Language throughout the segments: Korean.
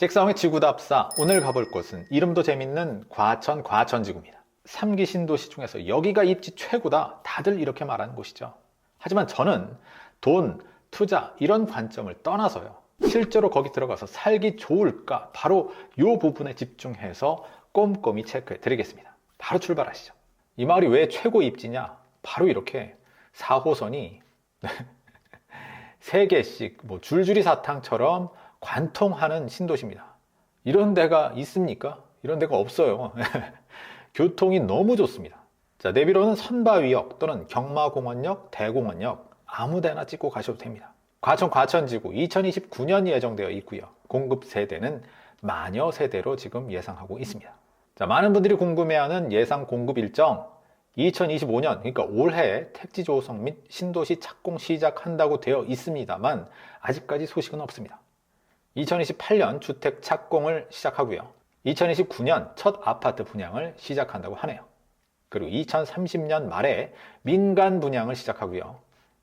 잭사홍의 지구답사 오늘 가볼 곳은 이름도 재밌는 과천 과천지구입니다. 3기 신도시 중에서 여기가 입지 최고다 다들 이렇게 말하는 곳이죠. 하지만 저는 돈, 투자 이런 관점을 떠나서요. 실제로 거기 들어가서 살기 좋을까 바로 이 부분에 집중해서 꼼꼼히 체크해 드리겠습니다. 바로 출발하시죠. 이 마을이 왜 최고 입지냐? 바로 이렇게 4호선이 3개씩 뭐 줄줄이 사탕처럼 관통하는 신도시입니다. 이런 데가 있습니까? 이런 데가 없어요. 교통이 너무 좋습니다. 자, 내비로는 선바위역 또는 경마공원역, 대공원역 아무 데나 찍고 가셔도 됩니다. 과천 과천지구 2029년 예정되어 있고요. 공급 세대는 마녀 세대로 지금 예상하고 있습니다. 자, 많은 분들이 궁금해하는 예상 공급 일정 2025년 그러니까 올해 택지 조성 및 신도시 착공 시작한다고 되어 있습니다만 아직까지 소식은 없습니다. 2028년 주택 착공을 시작하고요. 2029년 첫 아파트 분양을 시작한다고 하네요. 그리고 2030년 말에 민간 분양을 시작하고요.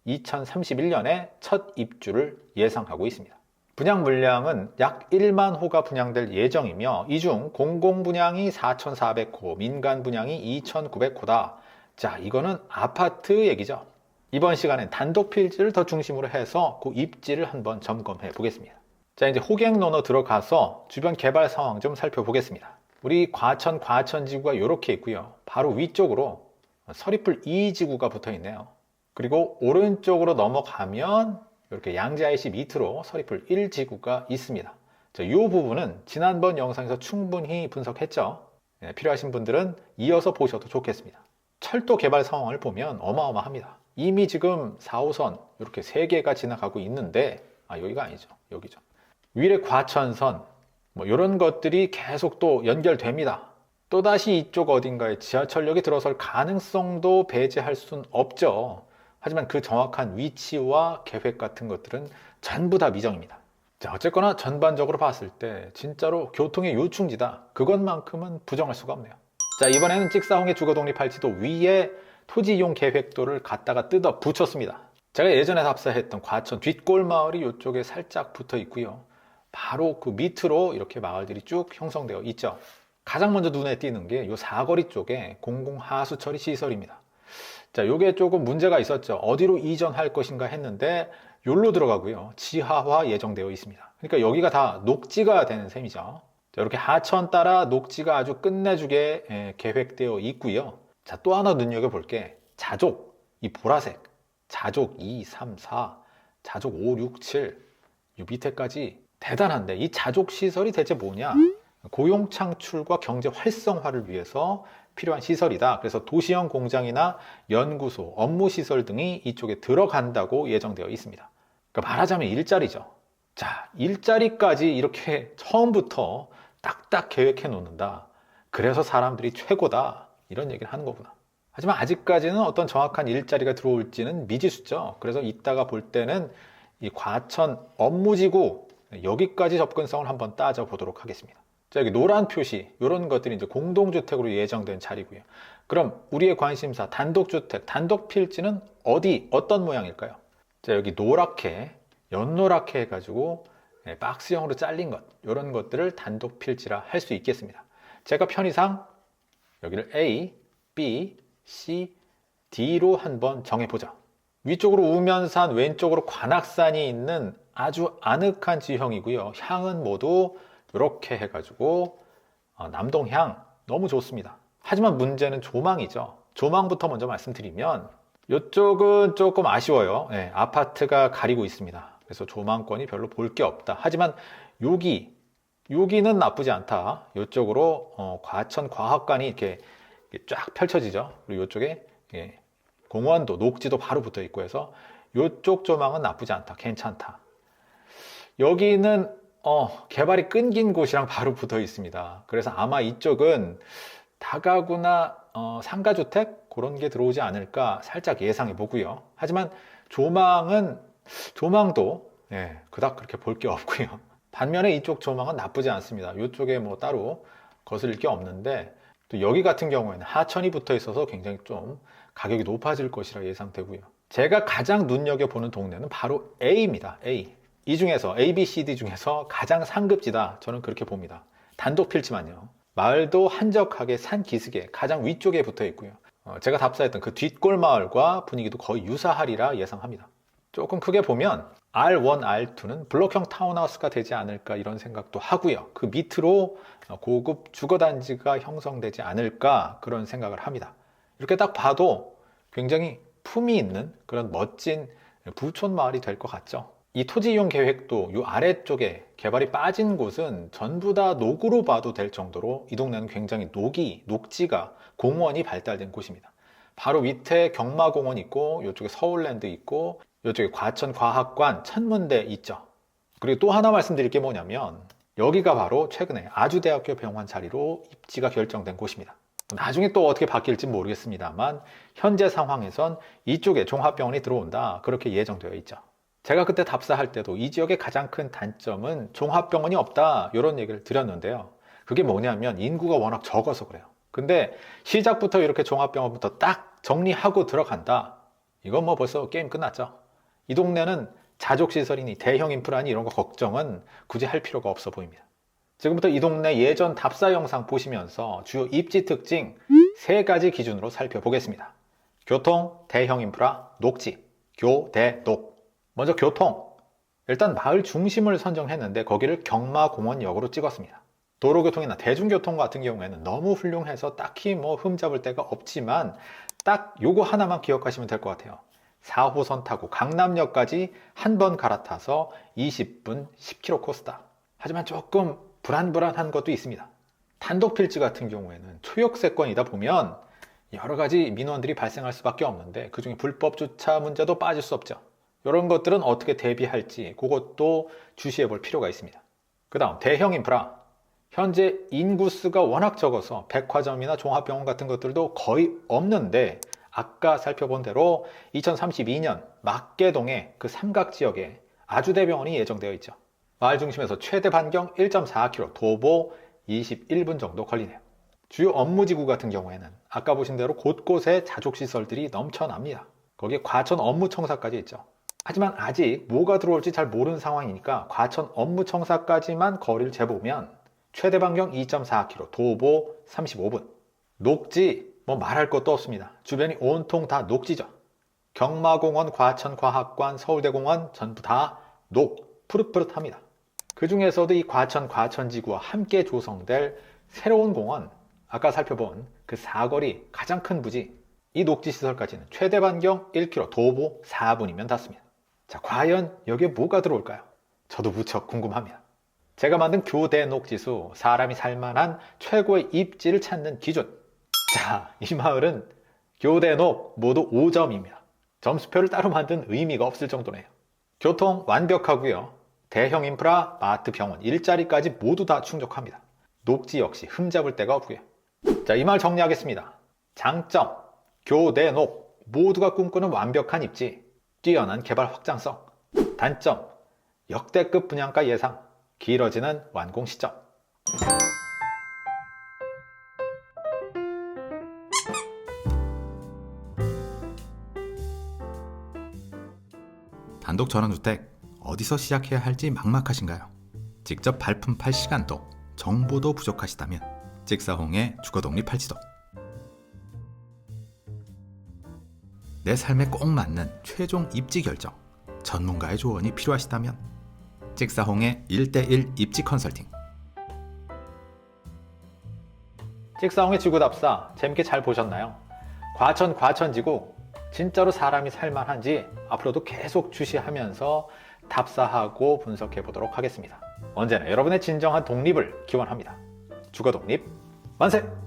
2031년에 첫 입주를 예상하고 있습니다. 분양 물량은 약 1만 호가 분양될 예정이며 이 중 공공 분양이 4,400호, 민간 분양이 2,900호다. 자, 이거는 아파트 얘기죠. 이번 시간엔 단독 필지를 더 중심으로 해서 그 입지를 한번 점검해 보겠습니다. 자, 이제 호갱로너 들어가서 주변 개발 상황 좀 살펴보겠습니다. 우리 과천 과천 지구가 이렇게 있고요. 바로 위쪽으로 서리풀 2 지구가 붙어 있네요. 그리고 오른쪽으로 넘어가면 이렇게 양재 IC 밑으로 서리풀 1 지구가 있습니다. 자, 이 부분은 지난번 영상에서 충분히 분석했죠. 네, 필요하신 분들은 이어서 보셔도 좋겠습니다. 철도 개발 상황을 보면 어마어마합니다. 이미 지금 4호선 이렇게 3개가 지나가고 있는데 아 여기가 아니죠. 여기죠. 위례 과천선 뭐 이런 것들이 계속 또 연결됩니다. 또다시 이쪽 어딘가에 지하철역이 들어설 가능성도 배제할 수는 없죠. 하지만 그 정확한 위치와 계획 같은 것들은 전부 다 미정입니다. 자, 어쨌거나 전반적으로 봤을 때 진짜로 교통의 요충지다. 그것만큼은 부정할 수가 없네요. 자, 이번에는 찍사홍의 주거 독립 할지도 위에 토지 이용 계획도를 갖다가 뜯어 붙였습니다. 제가 예전에 답사했던 과천 뒷골 마을이 이쪽에 살짝 붙어 있고요. 바로 그 밑으로 이렇게 마을들이 쭉 형성되어 있죠. 가장 먼저 눈에 띄는 게 이 사거리 쪽에 공공 하수 처리 시설입니다. 자, 요게 조금 문제가 있었죠. 어디로 이전할 것인가 했는데 요로 들어가고요. 지하화 예정되어 있습니다. 그러니까 여기가 다 녹지가 되는 셈이죠. 자, 이렇게 하천 따라 녹지가 아주 끝내주게 예, 계획되어 있고요. 자, 또 하나 눈여겨볼 게 자족, 이 보라색. 자족 2, 3, 4, 자족 5, 6, 7. 요 밑에까지 대단한데 이 자족 시설이 대체 뭐냐? 고용 창출과 경제 활성화를 위해서 필요한 시설이다. 그래서 도시형 공장이나 연구소, 업무 시설 등이 이쪽에 들어간다고 예정되어 있습니다. 그러니까 말하자면 일자리죠. 자, 일자리까지 이렇게 처음부터 딱딱 계획해 놓는다. 그래서 사람들이 최고다. 이런 얘기를 하는 거구나. 하지만 아직까지는 어떤 정확한 일자리가 들어올지는 미지수죠. 그래서 이따가 볼 때는 이 과천 업무지구 여기까지 접근성을 한번 따져 보도록 하겠습니다. 자, 여기 노란 표시, 이런 것들이 이제 공동주택으로 예정된 자리고요. 그럼 우리의 관심사, 단독주택, 단독 필지는 어디, 어떤 모양일까요? 자, 여기 노랗게, 연노랗게 해가지고 네, 박스형으로 잘린 것, 이런 것들을 단독 필지라 할 수 있겠습니다. 제가 편의상 여기를 A, B, C, D로 한번 정해보자. 위쪽으로 우면산, 왼쪽으로 관악산이 있는 아주 아늑한 지형이고요. 향은 모두 이렇게 해가지고 어, 남동향 너무 좋습니다. 하지만 문제는 조망이죠. 조망부터 먼저 말씀드리면 이쪽은 조금 아쉬워요. 네, 아파트가 가리고 있습니다. 그래서 조망권이 별로 볼 게 없다. 하지만 여기 여기는 나쁘지 않다. 이쪽으로 어, 과천 과학관이 이렇게, 쫙 펼쳐지죠. 그리고 이쪽에 예, 공원도 녹지도 바로 붙어 있고 해서 이쪽 조망은 나쁘지 않다. 괜찮다. 여기는 어, 개발이 끊긴 곳이랑 바로 붙어 있습니다. 그래서 아마 이쪽은 다가구나 어, 상가주택 그런 게 들어오지 않을까 살짝 예상해 보고요. 하지만 조망은 조망도 예, 그닥 그렇게 볼 게 없고요. 반면에 이쪽 조망은 나쁘지 않습니다. 이쪽에 뭐 따로 거슬릴 게 없는데 또 여기 같은 경우에는 하천이 붙어 있어서 굉장히 좀 가격이 높아질 것이라 예상되고요. 제가 가장 눈여겨보는 동네는 바로 A입니다. A. 이 중에서 A, B, C, D 중에서 가장 상급지다. 저는 그렇게 봅니다. 단독 필지만요. 마을도 한적하게 산 기슭에 가장 위쪽에 붙어 있고요. 어, 제가 답사했던 그 뒷골 마을과 분위기도 거의 유사하리라 예상합니다. 조금 크게 보면 R1, R2는 블록형 타운하우스가 되지 않을까 이런 생각도 하고요. 그 밑으로 고급 주거단지가 형성되지 않을까 그런 생각을 합니다. 이렇게 딱 봐도 굉장히 품이 있는 그런 멋진 부촌 마을이 될 것 같죠. 이 토지 이용 계획도 이 아래쪽에 개발이 빠진 곳은 전부 다 녹으로 봐도 될 정도로 이 동네는 굉장히 녹이, 녹지가 공원이 발달된 곳입니다. 바로 밑에 경마공원 있고 이쪽에 서울랜드 있고 이쪽에 과천과학관, 천문대 있죠. 그리고 또 하나 말씀드릴 게 뭐냐면 여기가 바로 최근에 아주대학교 병원 자리로 입지가 결정된 곳입니다. 나중에 또 어떻게 바뀔지 모르겠습니다만 현재 상황에선 이쪽에 종합병원이 들어온다 그렇게 예정되어 있죠. 제가 그때 답사할 때도 이 지역의 가장 큰 단점은 종합병원이 없다 이런 얘기를 드렸는데요. 그게 뭐냐면 인구가 워낙 적어서 그래요. 근데 시작부터 이렇게 종합병원부터 딱 정리하고 들어간다. 이건 뭐 벌써 게임 끝났죠. 이 동네는 자족시설이니 대형 인프라니 이런 거 걱정은 굳이 할 필요가 없어 보입니다. 지금부터 이 동네 예전 답사 영상 보시면서 주요 입지 특징 세 가지 기준으로 살펴보겠습니다. 교통, 대형 인프라, 녹지, 교 대, 녹. 먼저 교통. 일단 마을 중심을 선정했는데 거기를 경마공원역으로 찍었습니다. 도로교통이나 대중교통 같은 경우에는 너무 훌륭해서 딱히 뭐 흠잡을 데가 없지만 딱 요거 하나만 기억하시면 될 것 같아요. 4호선 타고 강남역까지 한 번 갈아타서 20분 10km 코스다. 하지만 조금 불안불안한 것도 있습니다. 단독 필지 같은 경우에는 초역세권이다 보면 여러 가지 민원들이 발생할 수밖에 없는데 그중에 불법 주차 문제도 빠질 수 없죠. 이런 것들은 어떻게 대비할지 그것도 주시해 볼 필요가 있습니다. 그 다음 대형 인프라. 현재 인구수가 워낙 적어서 백화점이나 종합병원 같은 것들도 거의 없는데 아까 살펴본 대로 2032년 막계동의 그 삼각 지역에 아주대병원이 예정되어 있죠. 마을 중심에서 최대 반경 1.4km, 도보 21분 정도 걸리네요. 주요 업무지구 같은 경우에는 아까 보신 대로 곳곳에 자족시설들이 넘쳐납니다. 거기에 과천 업무청사까지 있죠. 하지만 아직 뭐가 들어올지 잘 모르는 상황이니까 과천 업무청사까지만 거리를 재보면 최대 반경 2.4km, 도보 35분. 녹지 뭐 말할 것도 없습니다. 주변이 온통 다 녹지죠. 경마공원, 과천과학관, 서울대공원 전부 다 녹, 푸릇푸릇합니다. 그 중에서도 이 과천 과천지구와 함께 조성될 새로운 공원, 아까 살펴본 그 사거리 가장 큰 부지, 이 녹지 시설까지는 최대 반경 1km, 도보 4분이면 닿습니다. 자, 과연 여기에 뭐가 들어올까요? 저도 무척 궁금합니다. 제가 만든 교대 녹 지수, 사람이 살만한 최고의 입지를 찾는 기준. 자, 이 마을은 교대 녹 모두 5점입니다. 점수표를 따로 만든 의미가 없을 정도네요. 교통 완벽하고요. 대형 인프라, 마트, 병원, 일자리까지 모두 다 충족합니다. 녹지 역시 흠잡을 데가 없고요. 자, 이 말 정리하겠습니다. 장점, 교대 녹 모두가 꿈꾸는 완벽한 입지, 뛰어난 개발 확장성. 단점, 역대급 분양가 예상, 길어지는 완공 시점. 단독 전원주택 어디서 시작해야 할지 막막하신가요? 직접 발품 팔 시간도 정보도 부족하시다면 찍사홍의 주거독립 팔지도 내 삶에 꼭 맞는 최종 입지 결정 전문가의 조언이 필요하시다면 찍사홍의 1대1 입지 컨설팅 찍사홍의 지구답사 재밌게 잘 보셨나요? 과천 과천지구 진짜로 사람이 살만한지 앞으로도 계속 주시하면서 답사하고 분석해 보도록 하겠습니다. 언제나 여러분의 진정한 독립을 기원합니다. 주거 독립 만세!